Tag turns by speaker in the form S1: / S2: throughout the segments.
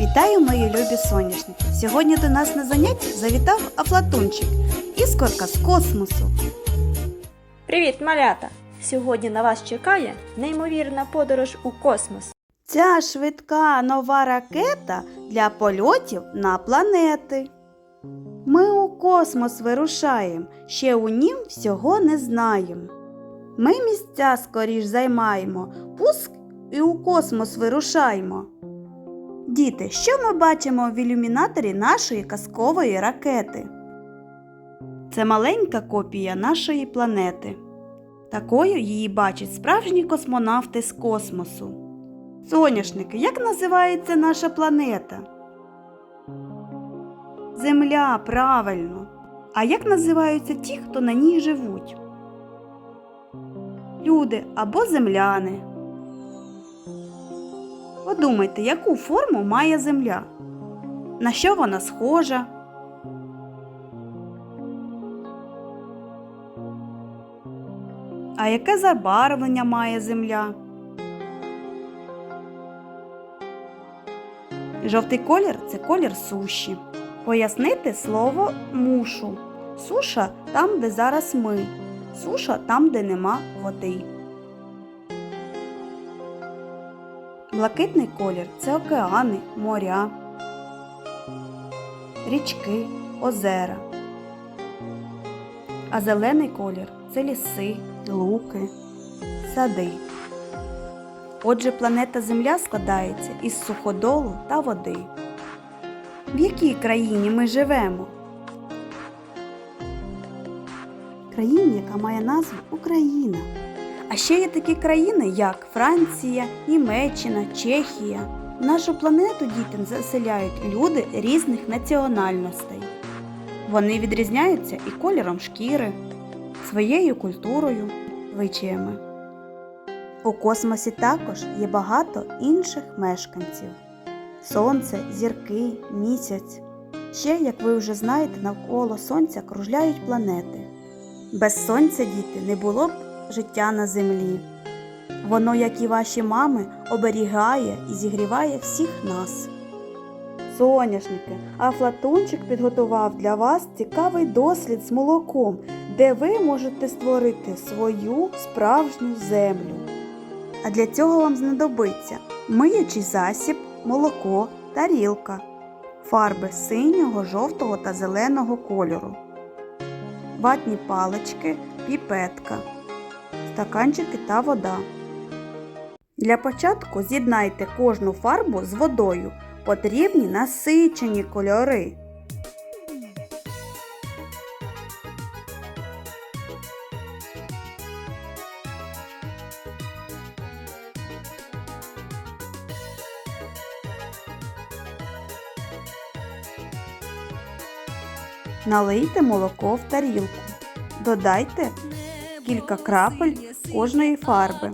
S1: Вітаю, мої любі соняшники! Сьогодні до нас на заняття завітав Афлатунчик, іскорка з космосу.
S2: Привіт, малята! Сьогодні на вас чекає неймовірна подорож у космос.
S1: Ця швидка нова ракета для польотів на планети. Ми у космос вирушаємо, ще у нім всього не знаємо. Ми місця скоріш займаємо, пуск і у космос вирушаємо. Діти, що ми бачимо в ілюмінаторі нашої казкової ракети? Це маленька копія нашої планети. Такою її бачать справжні космонавти з космосу. Соняшники, як називається наша планета? Земля, правильно. А як називаються ті, хто на ній живуть? Люди або земляни. Подумайте, яку форму має земля? На що вона схожа? А яке забарвлення має земля? Жовтий колір це колір суші. Пояснити слово мушу. Суша там, де зараз ми. Суша там, де нема води. Блакитний колір це океани, моря, річки, озера. А зелений колір це ліси, луки, сади. Отже, планета Земля складається із суходолу та води. В якій країні ми живемо? Країні, яка має назву Україна. А ще є такі країни, як Франція, Німеччина, Чехія. Нашу планету дітям заселяють люди різних національностей. Вони відрізняються і кольором шкіри, своєю культурою, звичаями. У космосі також є багато інших мешканців: сонце, зірки, місяць. Ще, як ви вже знаєте, навколо сонця кружляють планети. Без сонця, діти, не було б життя на землі. Воно, як і ваші мами, оберігає і зігріває всіх нас. Соняшники, а Флатунчик підготував для вас цікавий дослід з молоком, де ви можете створити свою справжню землю. А для цього вам знадобиться миючий засіб, молоко, тарілка, фарби синього, жовтого та зеленого кольору, ватні палички, піпетка, стаканчики та вода. Для початку з'єднайте кожну фарбу з водою. Потрібні насичені кольори. Налийте молоко в тарілку. Додайте кілька крапель кожної фарби.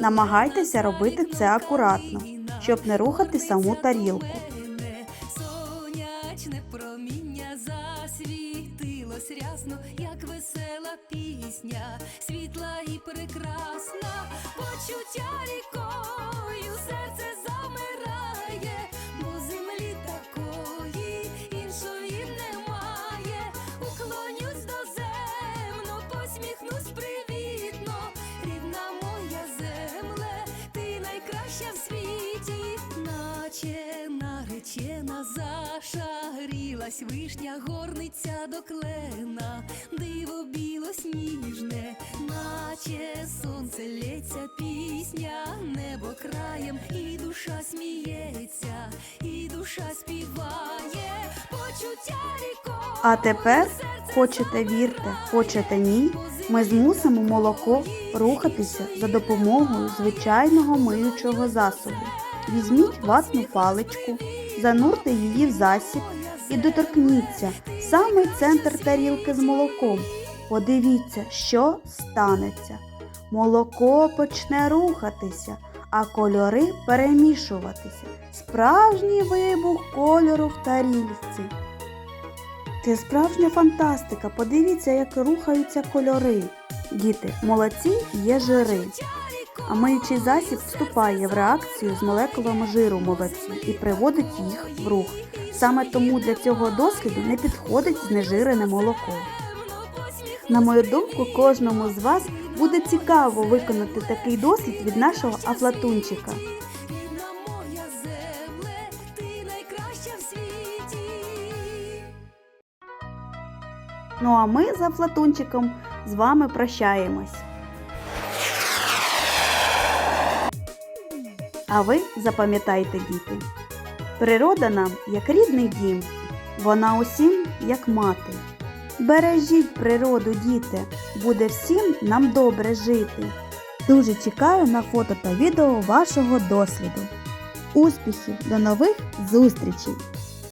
S1: Намагайтеся робити це акуратно, щоб не рухати саму тарілку.
S3: Світла і прекрасна, зашарілась вишня горниця до клена, диво білосніжне, наче сонце лється пісня, небо краєм, і душа сміється, і душа співає, почуття рікою.
S1: А тепер, хочете вірте, хочете ні, ми змусимо молоко рухатися за допомогою звичайного миючого засобу. Візьміть ватну паличку, занурте її в засіб і доторкніться в самий центр тарілки з молоком. Подивіться, що станеться. Молоко почне рухатися, а кольори перемішуватися. Справжній вибух кольору в тарілці. Це справжня фантастика. Подивіться, як рухаються кольори. Діти, молодці є жири. а миючий засіб вступає в реакцію з молекулами жиру молоці і приводить їх в рух. Саме тому для цього досліду не підходить знежирене молоко. На мою думку, кожному з вас буде цікаво виконати такий дослід від нашого афлатунчика. Ну а ми з афлатунчиком з вами прощаємось. А ви запам'ятайте, діти, природа нам як рідний дім, вона усім як мати. Бережіть природу, діти, буде всім нам добре жити. Дуже чекаю на фото та відео вашого досліду. Успіхів! До нових зустрічей!